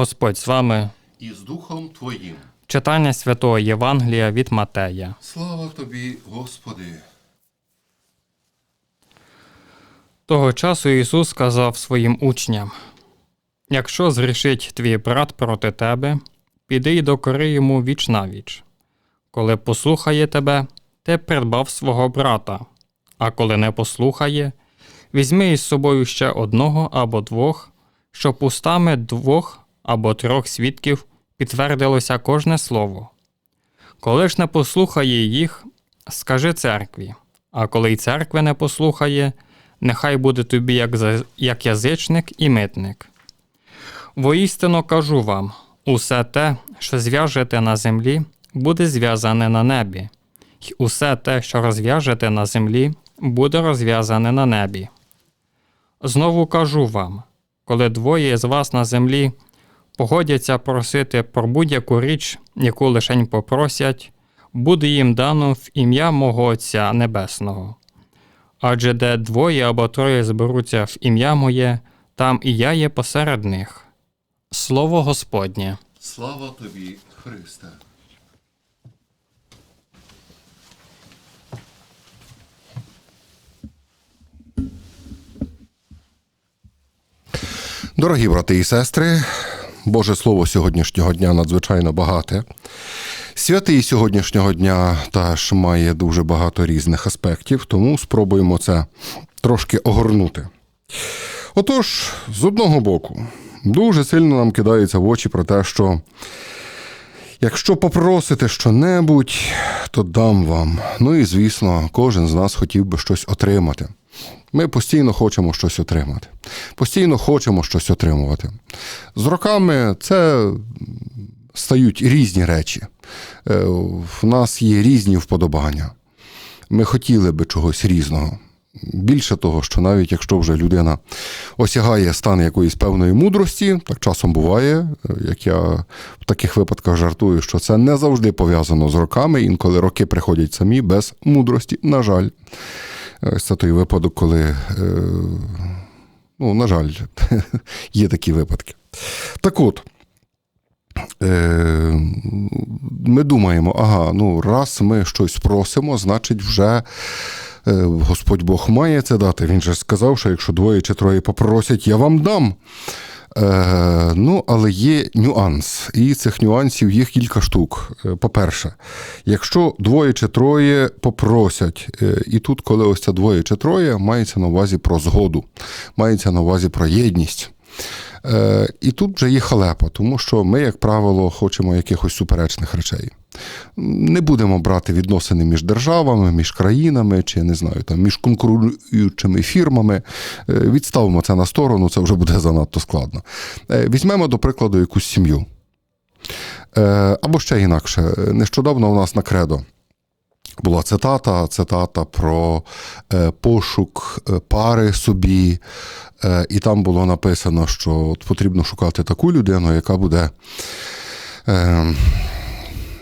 Господь з вами. і з Духом Твоїм. Читання святого Євангелія від Матея. Слава тобі, Господи! Того часу Ісус сказав своїм учням: Якщо зрішить твій брат проти тебе, піди й докори йому віч навіч. Коли послухає тебе, ти придбав свого брата, а коли не послухає, візьми із собою ще одного або двох, щоб устами двох або трьох свідків підтвердилося кожне слово. Коли ж не послухає їх, скажи церкві, а коли й церкви не послухає, нехай буде тобі як, як язичник і митник. Воістину кажу вам: усе те, що зв'яжете на землі, буде зв'язане на небі, й усе те, що розв'яжете на землі, буде розв'язане на небі. Знову кажу вам, коли двоє з вас на землі погодяться просити про будь-яку річ, яку лишень попросять, буде їм дано в ім'я мого Отця Небесного. Адже де двоє або троє зберуться в ім'я моє, там і я є посеред них. Слово Господнє. Слава тобі, Христе! Дорогі брати і сестри, Боже Слово сьогоднішнього дня надзвичайно багате. Святий сьогоднішнього дня теж має дуже багато різних аспектів, тому спробуємо це трошки огорнути. Отож, з одного боку, дуже сильно нам кидається в очі про те, що якщо попросите що-небудь, то дам вам. Ну і звісно, кожен з нас хотів би щось отримати. Ми постійно хочемо щось отримати, постійно хочемо щось отримувати. З роками це стають різні речі. Е, В нас є різні вподобання. Ми хотіли би чогось різного. Більше того, що навіть якщо вже людина осягає стан якоїсь певної мудрості, так часом буває, е, як я в таких випадках жартую, що це не завжди пов'язано з роками, інколи роки приходять самі без мудрості, на жаль. Ось це той випадок, коли, е, ну, на жаль, є такі випадки. Так от, е, ми думаємо, ага, ну раз ми щось просимо, значить, вже е, Господь Бог має це дати. Він же сказав, що якщо двоє чи троє попросять, я вам дам. Е, ну, але є нюанс, і цих нюансів є кілька штук. Е, По-перше, якщо двоє чи троє попросять, е, і тут, коли ось це двоє чи троє, мається на увазі про згоду, мається на увазі про єдність. Е, і тут вже є халепа, тому що ми, як правило, хочемо якихось суперечних речей. Не будемо брати відносини між державами, між країнами чи не знаю, там між конкуруючими фірмами. Е, Відставимо це на сторону, це вже буде занадто складно. Е, Візьмемо, до прикладу, якусь сім'ю. Або ще інакше. Нещодавно у нас на кредо була цитата, цитата про е, пошук е, пари собі, е, і там було написано, що от потрібно шукати таку людину, яка буде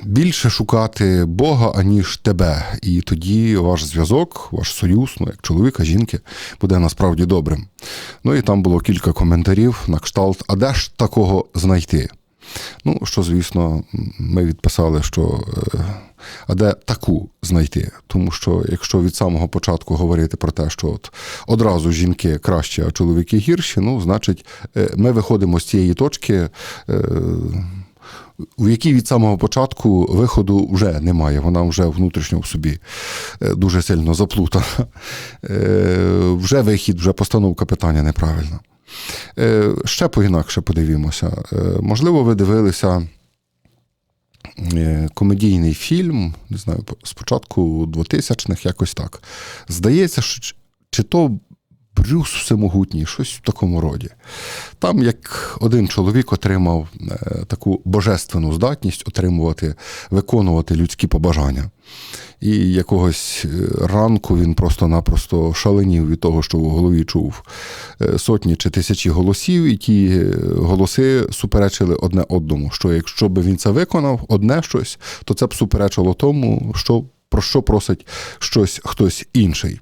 більше шукати Бога, аніж тебе. І тоді ваш зв'язок, ваш союз, ну як чоловіка, жінки, буде насправді добрим. Ну і там було кілька коментарів на кшталт, а де ж такого знайти? Ну, що, звісно, ми відписали, що е, а де таку знайти? Тому що якщо від самого початку говорити про те, що от одразу жінки краще, а чоловіки гірші, ну, значить, е, ми виходимо з цієї точки. е, у якій від самого початку виходу вже немає, вона вже внутрішньо в собі дуже сильно заплутана. Вже вихід, вже постановка питання неправильна. Е, Ще поінакше подивімося. Е, Можливо, ви дивилися е, комедійний фільм, не знаю, спочатку 2000-х, якось так. Здається, що чи то Брюс Всемогутній, щось в такому роді. Там як один чоловік отримав е, таку божественну здатність отримувати, виконувати людські побажання. І якогось е, ранку він просто-напросто шаленів від того, що в голові чув е, сотні чи тисячі голосів, і ті голоси суперечили одне одному. Що якщо б він це виконав, одне щось, то це б суперечило тому, що. Про що просить щось хтось інший.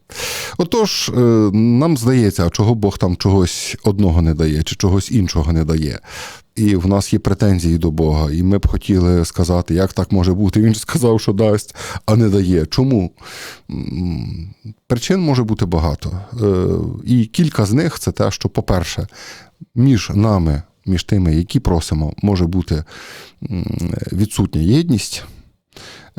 Отож, е, нам здається, чого Бог там чогось одного не дає, чи чогось іншого не дає. і в нас є претензії до Бога, і ми б хотіли сказати, як так може бути. Він сказав, що дасть, а не дає. Чому? Причин може бути багато. Е, І кілька з них це те, що, по-перше, між нами, між тими, які просимо, може бути відсутня єдність.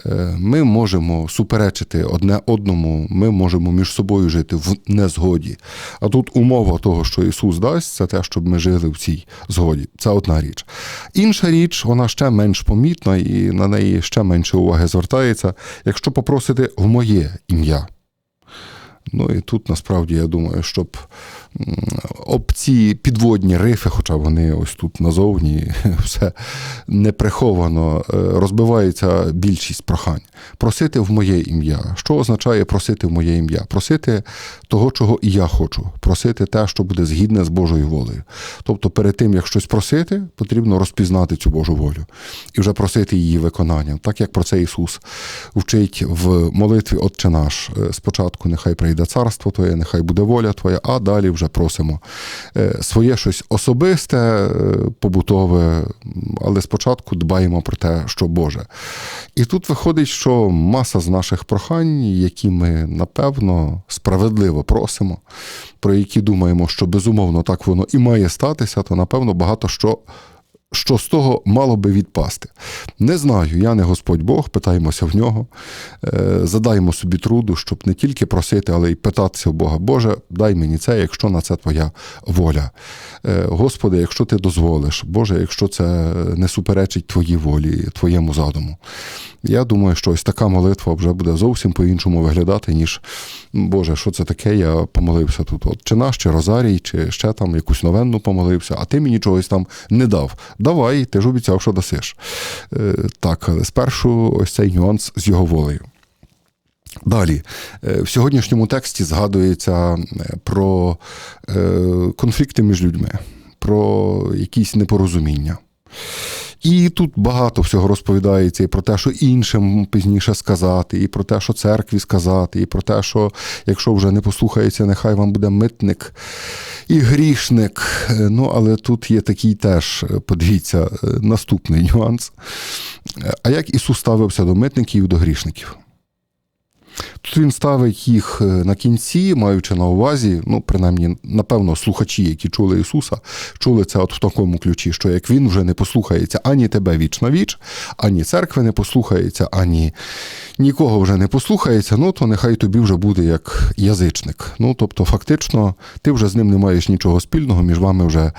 Е, Ми можемо суперечити одне одному, ми можемо між собою жити в незгоді. А тут умова того, що Ісус дасть, це те, щоб ми жили в цій згоді. Це одна річ. Інша річ, вона ще менш помітна і на неї ще менше уваги звертається, якщо попросити в моє ім'я. Ну і тут насправді я думаю, щоб об ці підводні рифи, хоча вони ось тут назовні, все неприховано, е, розбивається більшість прохань. Просити в моє ім'я. Що означає просити в моє ім'я? Просити того, чого і я хочу, просити те, що буде згідне з Божою волею. Тобто, перед тим, як щось просити, потрібно розпізнати цю Божу волю і вже просити її виконання. Так як про це Ісус вчить в молитві Отче наш. Е, Спочатку нехай прийде царство Твоє, нехай буде воля Твоя, а далі вже просимо е, своє щось особисте, е, побутове, але спочатку дбаємо про те, що Боже. І тут виходить, що маса з наших прохань, які ми напевно справедливо просимо, про які думаємо, що безумовно так воно і має статися, то напевно багато що. Що з того мало би відпасти? Не знаю, я не Господь Бог, питаємося в нього, е, задаємо собі труду, щоб не тільки просити, але й питатися в Бога, Боже, дай мені це, якщо на це твоя воля. Е, Господи, якщо ти дозволиш, Боже, якщо це не суперечить твоїй волі, твоєму задуму. Я думаю, що ось така молитва вже буде зовсім по-іншому виглядати, ніж Боже, що це таке? Я помолився тут. От чи наш, чи Розарій, чи ще там якусь новенну помолився, а ти мені чогось там не дав. Давай, ти ж обіцяв, що дасиш. Е, так, але спершу ось цей нюанс з його волею. Далі, Е, в сьогоднішньому тексті згадується е, про конфлікти між людьми, про якісь непорозуміння. І тут багато всього розповідається і про те, що іншим пізніше сказати, і про те, що церкві сказати, і про те, що якщо вже не послухається, нехай вам буде митник і грішник. Е, Ну, але тут є такий теж, е, подивіться, е, наступний нюанс. А як Ісус ставився до митників і до грішників? Він ставить їх е, на кінці, маючи на увазі, ну, принаймні, напевно, слухачі, які чули Ісуса, чули це от в такому ключі, що як він вже не послухається ані тебе віч на віч, ані церкви не послухається, ані нікого вже не послухається, ну то нехай тобі вже буде як язичник. Ну, тобто, фактично, ти вже з ним не маєш нічого спільного, між вами вже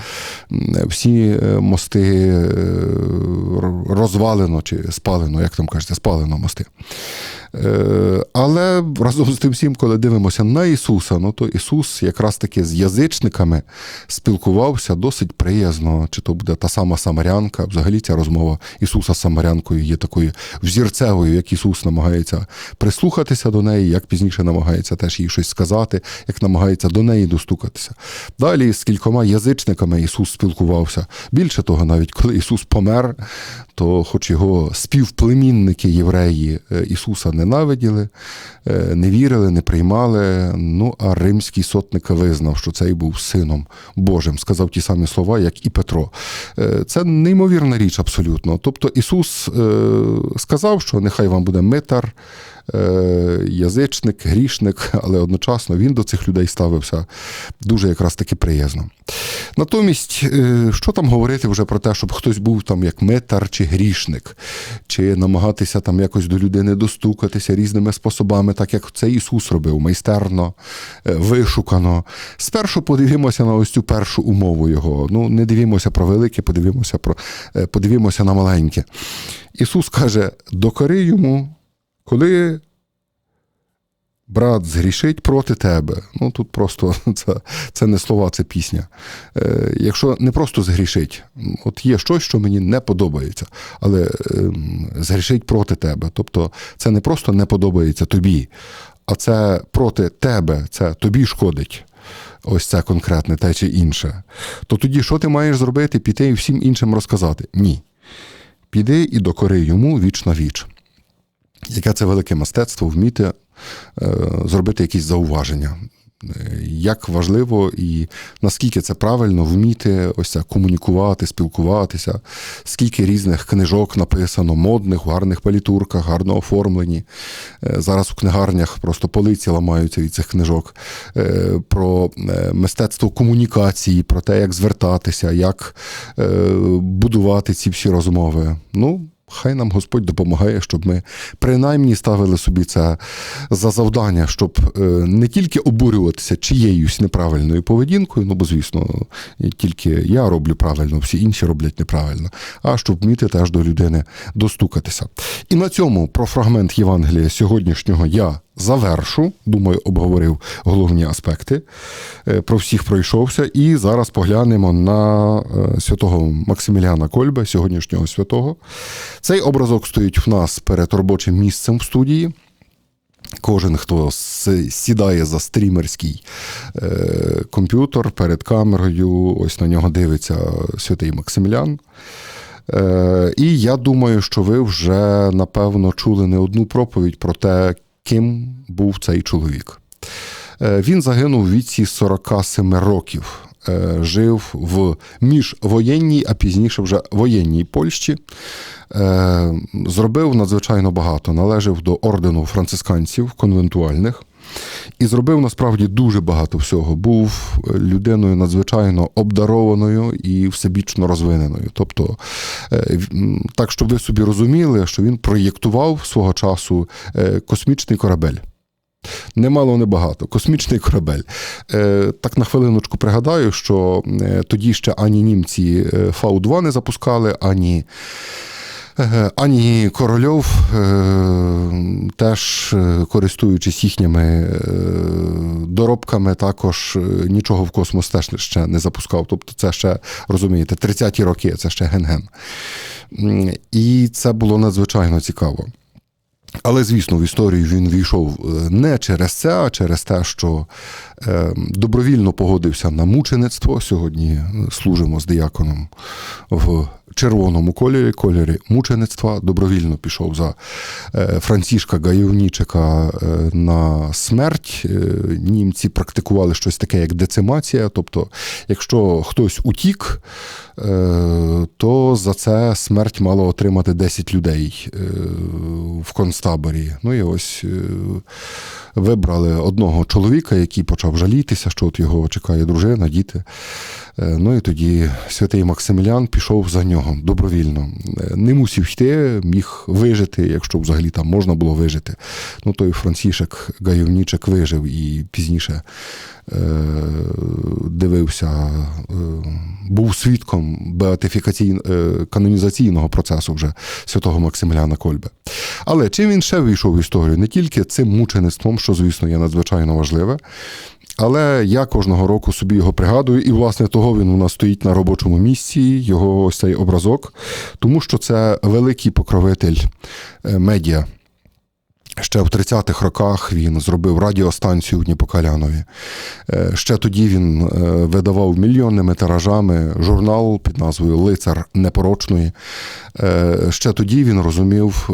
всі е, мости е, розвалено чи спалено, як там кажете, спалено мости. Е, Разом з тим всім, коли дивимося на Ісуса, ну то Ісус якраз таки з язичниками спілкувався досить приязно, чи то буде та сама Самарянка. Взагалі ця розмова Ісуса з Самарянкою є такою взірцевою, як Ісус намагається прислухатися до неї, як пізніше намагається теж їй щось сказати, як намагається до неї достукатися. Далі з кількома язичниками Ісус спілкувався. Більше того, навіть коли Ісус помер, то, хоч його співплемінники євреї е, Ісуса ненавиділи, не вірили, не приймали. Ну а римський сотник визнав, що цей був сином Божим, сказав ті самі слова, як і Петро. Е, Це неймовірна річ абсолютно. Тобто Ісус е, сказав, що нехай вам буде митар. Е, Язичник, грішник, але одночасно він до цих людей ставився дуже якраз таки приязно. Натомість, е, що там говорити вже про те, щоб хтось був там як митар чи грішник, чи намагатися там якось до людини достукатися різними способами, так як це Ісус робив, майстерно, е, вишукано. Спершу подивімося на ось цю першу умову його. Ну, не дивімося про велике, подивімося про подивімося на маленьке. Ісус каже: докори йому, коли брат згрішить проти тебе. Ну тут просто це, це не слова, це пісня. Е, якщо не просто згрішить, от є щось, що мені не подобається, але е, згрішить проти тебе. Тобто це не просто не подобається тобі, а це проти тебе, це тобі шкодить. Ось це конкретне, те чи інше. То тоді що ти маєш зробити? Піти і всім іншим розказати? Ні. Піди і докори йому віч на віч. Яке це велике мистецтво вміти е, зробити якісь зауваження. Як важливо і наскільки це правильно вміти ось це комунікувати, спілкуватися, скільки різних книжок написано, модних, в гарних палітурках, гарно оформлені. Е, Зараз у книгарнях просто полиці ламаються від цих книжок Е, про мистецтво комунікації, про те, як звертатися, як будувати ці всі розмови. Ну, Хай нам Господь допомагає, щоб ми принаймні ставили собі це за завдання, щоб е, не тільки обурюватися чиєюсь неправильною поведінкою, ну бо звісно, тільки я роблю правильно, всі інші роблять неправильно, а щоб вміти теж до людини достукатися. І на цьому про фрагмент Євангелія сьогоднішнього я завершу. Думаю, обговорив головні аспекти. Е, Про всіх пройшовся. І зараз поглянемо на е, святого Максиміляна Кольбе, сьогоднішнього святого. Цей образок стоїть в нас перед робочим місцем в студії. Кожен, хто сідає за стрімерський е, комп'ютер перед камерою, ось на нього дивиться святий Максимілян. Е, і я думаю, що ви вже напевно чули не одну проповідь про те, ким був цей чоловік. Е, Він загинув у віці 47 років. Е, Жив в міжвоєнній, а пізніше вже воєнній Польщі. Е, Зробив надзвичайно багато. Належав до ордену францисканців конвентуальних. І зробив насправді дуже багато всього. Був людиною надзвичайно обдарованою і всебічно розвиненою. Тобто, е, так щоб ви собі розуміли, що він проєктував свого часу е, космічний корабель. Немало, небагато. Космічний корабель. Е, так на хвилиночку пригадаю, що е, тоді ще ані німці е, Фау-2 не запускали, ані. Е, Ані Корольов, е, теж е, користуючись їхніми доробками, також нічого в космос теж ще не запускав. Тобто, це ще розумієте, 30-ті роки, це ще ген-ген. І це було надзвичайно цікаво. Але, звісно, в історію він війшов не через це, а через те, що добровільно погодився на мучеництво. Сьогодні служимо з дияконом в червоному кольорі, кольорі мучеництва. Добровільно пішов за е, Францішка Гайовнічика е, на смерть. Е, Німці практикували щось таке, як децимація. Тобто, якщо хтось утік, то за це смерть мало отримати 10 людей в концтаборі. Ну і ось вибрали одного чоловіка, який почав жалітися, що от його чекає дружина, діти. Е, Ну і тоді святий Максимілян пішов за нього добровільно. Е, Не мусив йти, міг вижити, якщо взагалі там можна було вижити. Ну той Францішек Гайовнічек вижив і пізніше е, дивився, е, був свідком беатифікаційно е, канонізаційного процесу вже святого Максиміляна Кольбе. Але чим він ще вийшов в історію? Не тільки цим мучеництвом, що, звісно, є надзвичайно важливе. Але я кожного року собі його пригадую, і власне того він у нас стоїть на робочому місці, його ось цей образок, тому що це великий покровитель е, медіа. Ще в 30-х роках він зробив радіостанцію у Дніпокалянові. Е, Ще тоді він е, видавав мільйонними тиражами журнал під назвою Лицар непорочної. Ще тоді він розумів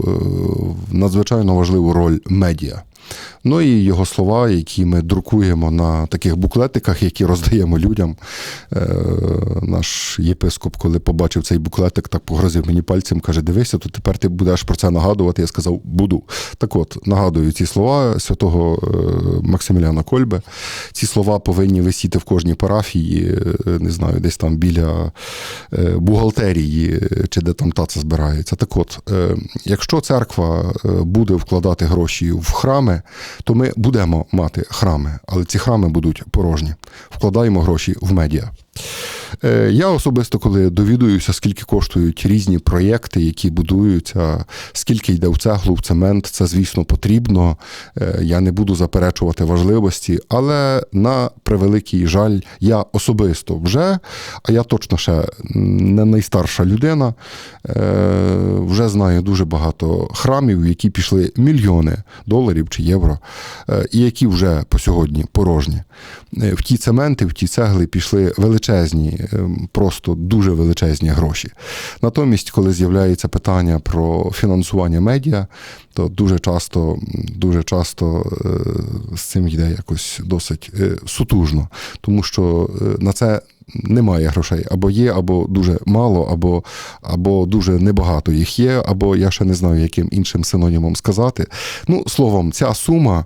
надзвичайно важливу роль медіа. Ну і його слова, які ми друкуємо на таких буклетиках, які роздаємо людям. Е, Наш єпископ, коли побачив цей буклетик, так погрозив мені пальцем, каже: Дивися, то тепер ти будеш про це нагадувати. Я сказав, буду. Так от, нагадую ці слова святого е, Максиміляна Кольбе. Ці слова повинні висіти в кожній парафії, е, не знаю, десь там біля бухгалтерії, чи де там таца збирається. Так от, якщо церква буде вкладати гроші в храми, то ми будемо мати храми, але ці храми будуть порожні. Вкладаємо гроші в медіа. Е, Я особисто, коли довідуюся, скільки коштують різні проєкти, які будуються, скільки йде в цеглу, в цемент, це, звісно, потрібно. Е, Я не буду заперечувати важливості, але на превеликий жаль, я особисто вже, а я точно ще не найстарша людина, е, вже знаю дуже багато храмів, які пішли мільйони доларів чи євро, і які вже по сьогодні порожні. В ті цементи, в ті цегли пішли величезні просто дуже величезні гроші. Натомість, коли з'являється питання про фінансування медіа, то дуже часто, дуже часто е, з цим йде якось досить е, сутужно, тому що е, на це немає грошей. Або є, або дуже мало, або, або дуже небагато їх є, або я ще не знаю, яким іншим синонімом сказати. Ну, словом, ця сума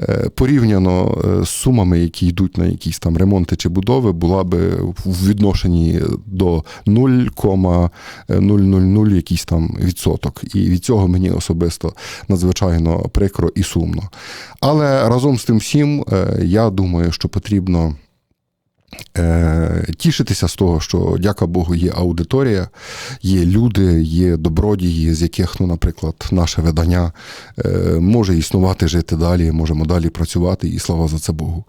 е, порівняно е, з сумами, які йдуть на якісь там ремонти чи будови, була би в відношенні до 0,000 якийсь там відсоток. І від цього мені особисто надзвичайно прикро і сумно. Але разом з тим всім, е, я думаю, що потрібно. Е, Тішитися з того, що, дяка Богу, є аудиторія, є люди, є добродії, з яких, ну, наприклад, наше видання е, може існувати, жити далі, можемо далі працювати, і слава за це Богу.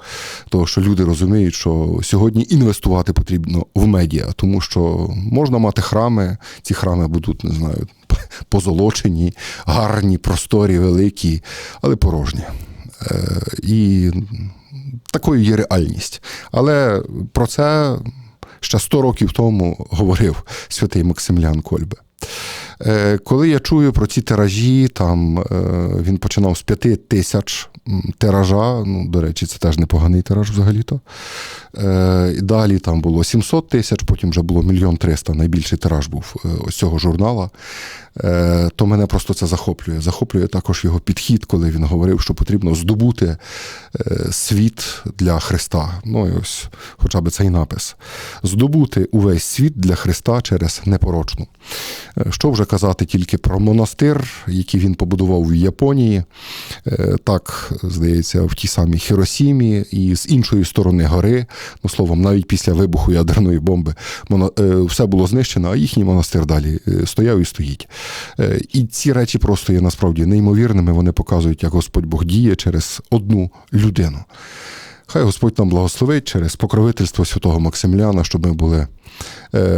Тому що люди розуміють, що сьогодні інвестувати потрібно в медіа, тому що можна мати храми, ці храми будуть, не знаю, позолочені, гарні, просторі, великі, але порожні. Е, І такою є реальність. Але про це ще 100 років тому говорив святий Максимлян Кольбе. Е, Коли я чую про ці тиражі, там е, він починав з 5 тисяч тиража. Ну, до речі, це теж непоганий тираж взагалі-то. Е, І далі там було 700 тисяч, потім вже було мільйон триста. Найбільший тираж був е, ось цього журнала. Е, То мене просто це захоплює. Захоплює також його підхід, коли він говорив, що потрібно здобути світ для Христа. Ну і ось хоча б цей напис. Здобути увесь світ для Христа через непорочну. Що вже казати тільки про монастир, який він побудував в Японії, так, здається, в тій самій Хіросімі, і з іншої сторони гори, ну словом, навіть після вибуху ядерної бомби е, все було знищено, а їхній монастир далі е, стояв і стоїть. Е, І ці речі просто є насправді неймовірними. Вони показують, як Господь Бог діє через одну людину. Хай Господь нам благословить через покровительство святого Максимляна, щоб ми були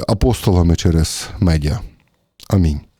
апостолами через медіа. Амінь.